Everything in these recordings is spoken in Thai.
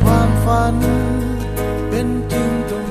ความฝันเป็นจริงตรง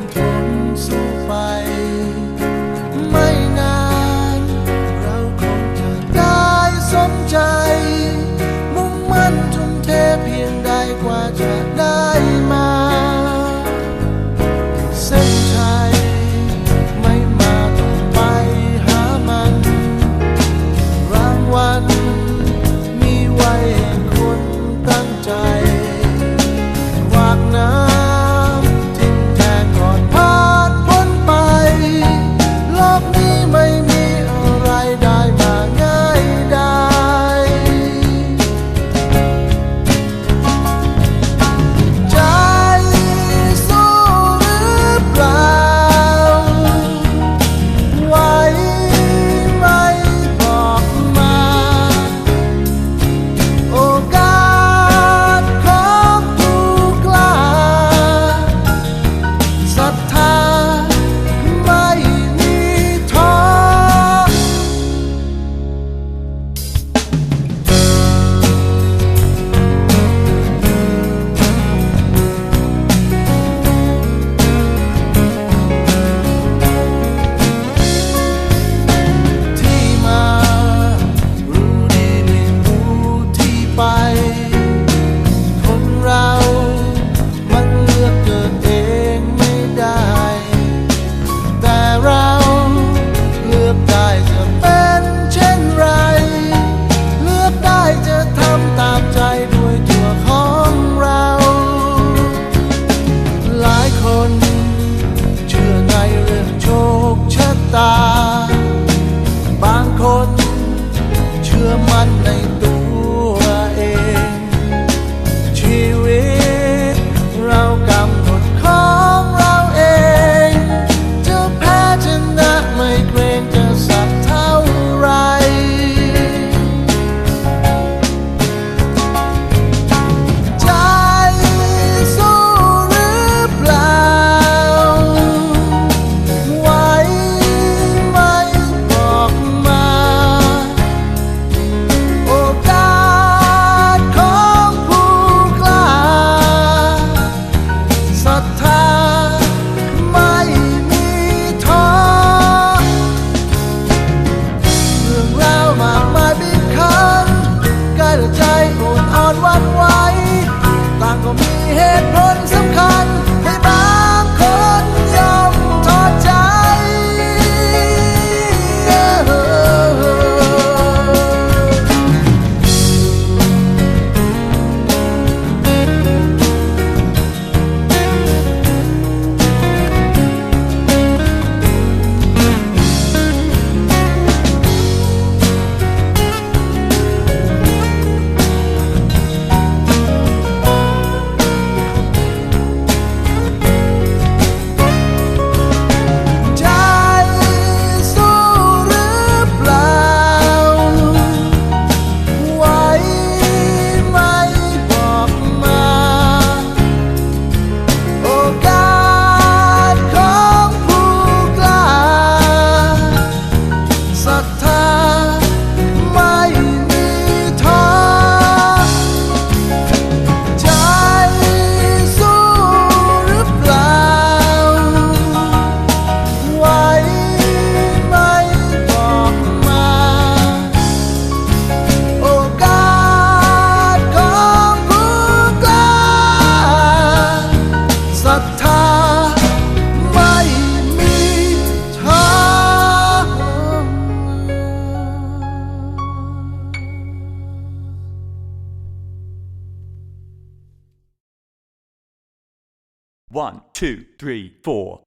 One, two, three, four.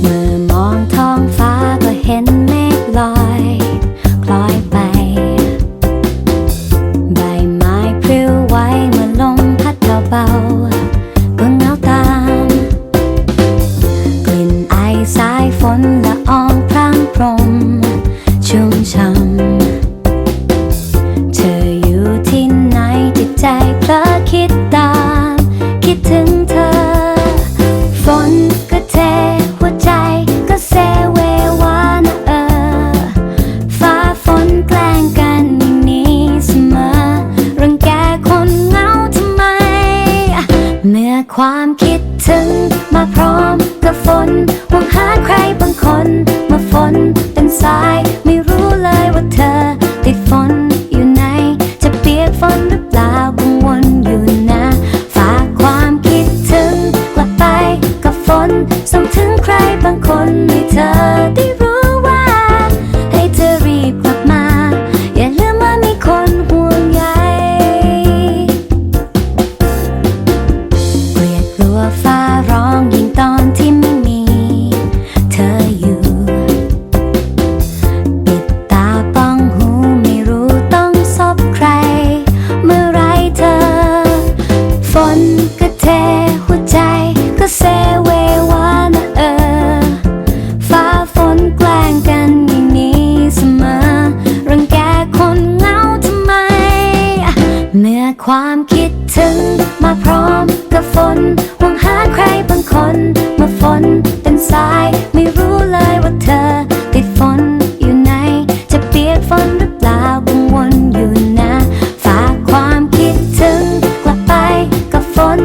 เมื่อมองท้องฟ้าก็เห็นเมฆลอยคล้อยไป ใบไม้พลวไหวเมื่อลมพัดเบาๆก็เงาตาม กลิ่นไอสายฝนละอองพรางพรม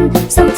心。